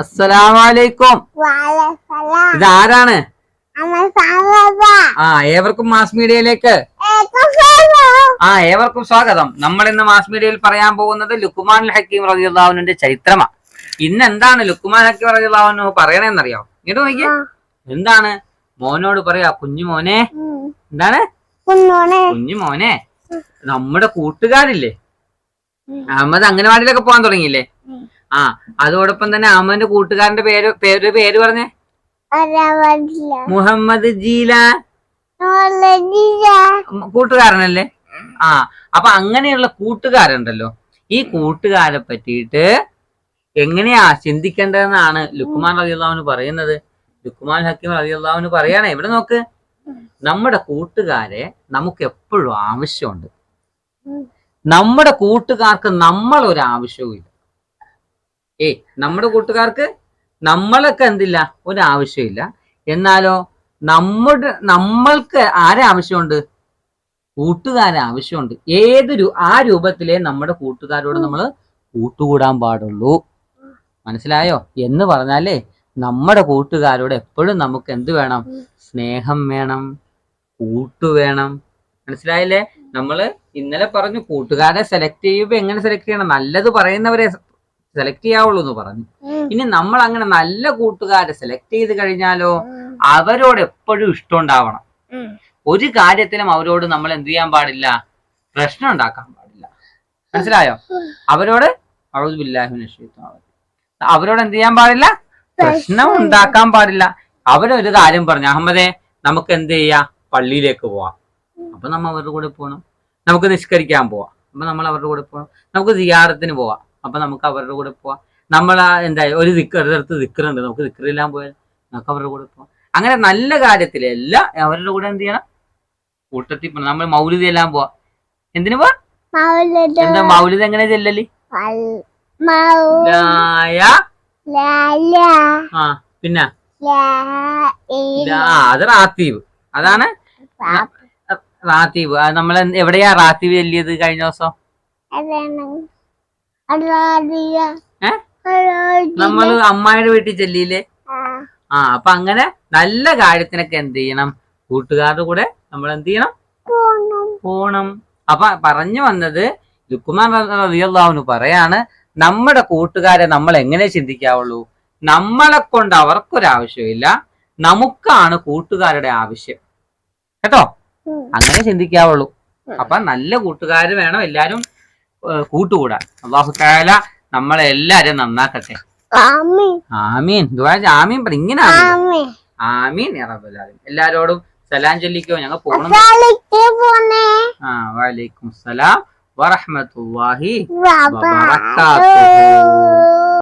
അസ്സലാമലൈക്കും. ഇതാരാണ്? ആരാണ് ആ ഏവർക്കും മാസ് മീഡിയയിലേക്ക്. ആ ഏവർക്കും സ്വാഗതം. നമ്മൾ ഇന്ന് മാസ് മീഡിയയിൽ പറയാൻ പോകുന്നത് ലുക്കുമാൻ ഹക്കീം റബിയുള്ളാഹുവിന്റെ ചരിത്രമാണ്. ഇന്ന് എന്താണ് ലുക്കുമാൻ ഹക്കീം റബിയുള്ളാഹുനു പറയണെന്നറിയോ? ഇങ്ങോട്ട് നോക്കിയേ. എന്താണ്? മോനോട് പറയാ കുഞ്ഞു മോനെ. എന്താണ്? കുഞ്ഞു മോനെ. നമ്മുടെ കൂട്ടുകാരില്ലേ? അഹമ്മദ് അംഗനവാടിയിലൊക്കെ പോകാൻ തുടങ്ങിയില്ലേ? ആ അതോടൊപ്പം തന്നെ അമ്മന്റെ കൂട്ടുകാരന്റെ പേര് പേര് പേര് പറഞ്ഞേ? മുഹമ്മദ് ജീല. കൂട്ടുകാരനല്ലേ? ആ അപ്പൊ അങ്ങനെയുള്ള കൂട്ടുകാരുണ്ടല്ലോ. ഈ കൂട്ടുകാരെ പറ്റിയിട്ട് എങ്ങനെയാ ചിന്തിക്കേണ്ടതെന്നാണ് ലുക്കുമാൻ റബിയുള്ളാവിന് പറയുന്നത്. ലുക്കുമാൻ ഹക്കീം റബിയുള്ളാവിന് പറയാനേ ഇവിടെ നോക്ക്? നമ്മുടെ കൂട്ടുകാരെ നമുക്ക് എപ്പോഴും ആവശ്യമുണ്ട്. നമ്മുടെ കൂട്ടുകാർക്ക് നമ്മൾ ഒരു ആവശ്യവും ഇല്ല ഏയ് നമ്മുടെ കൂട്ടുകാർക്ക് നമ്മളൊക്കെ എന്തില്ല? ഒരു ആവശ്യമില്ല എന്നാലോ നമ്മുടെ നമ്മൾക്ക് ആരെ ആവശ്യമുണ്ട് കൂട്ടുകാരെ ആവശ്യമുണ്ട് ഏതൊരു ആ രൂപത്തിലെ നമ്മുടെ കൂട്ടുകാരോട് നമ്മൾ കൂട്ടുകൂടാൻ പാടുള്ളൂ. മനസ്സിലായോ? എന്ന് പറഞ്ഞാലേ നമ്മുടെ കൂട്ടുകാരോട് എപ്പോഴും നമുക്ക് എന്ത് വേണം? സ്നേഹം വേണം. കൂട്ടു വേണം. മനസ്സിലായില്ലേ? നമ്മൾ ഇന്നലെ പറഞ്ഞു കൂട്ടുകാരെ സെലക്ട് ചെയ്യുമ്പോ എങ്ങനെ സെലക്ട് ചെയ്യണം? നല്ലത് പറയുന്നവരെ സെലക്ട് ചെയ്യാവുള്ളൂ എന്ന് പറഞ്ഞു. ഇനി നമ്മൾ അങ്ങനെ നല്ല കൂട്ടുകാരെ സെലക്ട് ചെയ്ത് കഴിഞ്ഞാലോ അവരോട് എപ്പോഴും ഇഷ്ടം ഉണ്ടാവണം. ഒരു കാര്യത്തിലും അവരോട് നമ്മൾ എന്ത് ചെയ്യാൻ പാടില്ല? പ്രശ്നം ഉണ്ടാക്കാൻ പാടില്ല. മനസ്സിലായോ? അവരോട് അവരോട് എന്ത് ചെയ്യാൻ പാടില്ല? പ്രശ്നം ഉണ്ടാക്കാൻ പാടില്ല. അവരൊരു കാര്യം പറഞ്ഞു അഹമ്മദേ നമുക്ക് എന്ത് ചെയ്യാം? പള്ളിയിലേക്ക് പോവാം. അപ്പൊ നമ്മൾ അവരുടെ കൂടെ പോകണം നമുക്ക് നിഷ്കരിക്കാൻ പോവാം. അപ്പൊ നമ്മൾ അവരുടെ കൂടെ പോകണം നമുക്ക് സിയാറത്തിന് പോവാം. അപ്പൊ നമുക്ക് അവരുടെ കൂടെ പോവാം. നമ്മൾ എന്താ ഒരു ദിക്കർ അടുത്ത് ദിക്കറുണ്ട് നമുക്ക് ദിക്കറില്ലാൻ പോയാൽ നമുക്ക് അവരുടെ കൂടെ പോവാം. അങ്ങനെ നല്ല കാര്യത്തിൽ എല്ലാം അവരുടെ കൂടെ എന്ത് ചെയ്യണം? കൂട്ടത്തിൽ. നമ്മൾ മൗലിത എല്ലാം പോവാ. എന്തിനു പോവാ? എന്താ മൗലിദ് എങ്ങനെ ചെല്ലല്? ആ പിന്നെ? അത് റാത്തീവ് അതാണ് റാത്തീവ് നമ്മൾ എവിടെയാ റാത്തീവ് ചെല്ലിയത് കഴിഞ്ഞ ദിവസം? നമ്മൾ അമ്മായിയുടെ വീട്ടിൽ ചെല്ലിയില്ലേ ആ. അപ്പൊ അങ്ങനെ നല്ല കാര്യത്തിനൊക്കെ എന്ത് ചെയ്യണം? കൂട്ടുകാരുടെ കൂടെ നമ്മൾ എന്ത് ചെയ്യണം? പോണം. അപ്പൊ പറഞ്ഞു വന്നത് ലുക്കുമാൻ റളിയല്ലാഹുവിന് പറയാണ് നമ്മുടെ കൂട്ടുകാരെ നമ്മൾ എങ്ങനെ ചിന്തിക്കാവുള്ളൂ? നമ്മളെ കൊണ്ട് അവർക്കൊരാവശ്യമില്ല. നമുക്കാണ് കൂട്ടുകാരുടെ ആവശ്യം. കേട്ടോ? അങ്ങനെ ചിന്തിക്കാവുള്ളൂ. അപ്പൊ നല്ല കൂട്ടുകാർ വേണം എല്ലാരും കൂട്ടുകൂടാൻ അള്ളാഹു താല നമ്മളെ എല്ലാരും നന്നാക്കട്ടെ. ആമീൻ. ആമീൻ. പറ. ഇങ്ങനെ ആമീൻ. ആലമീൻ. എല്ലാരോടും സലാം ചൊല്ലിക്കോ. ഞങ്ങൾ പോകണം ആ വലൈക്കും സലാം വറഹ്മത്തുള്ളാഹി വബറകാതുഹു.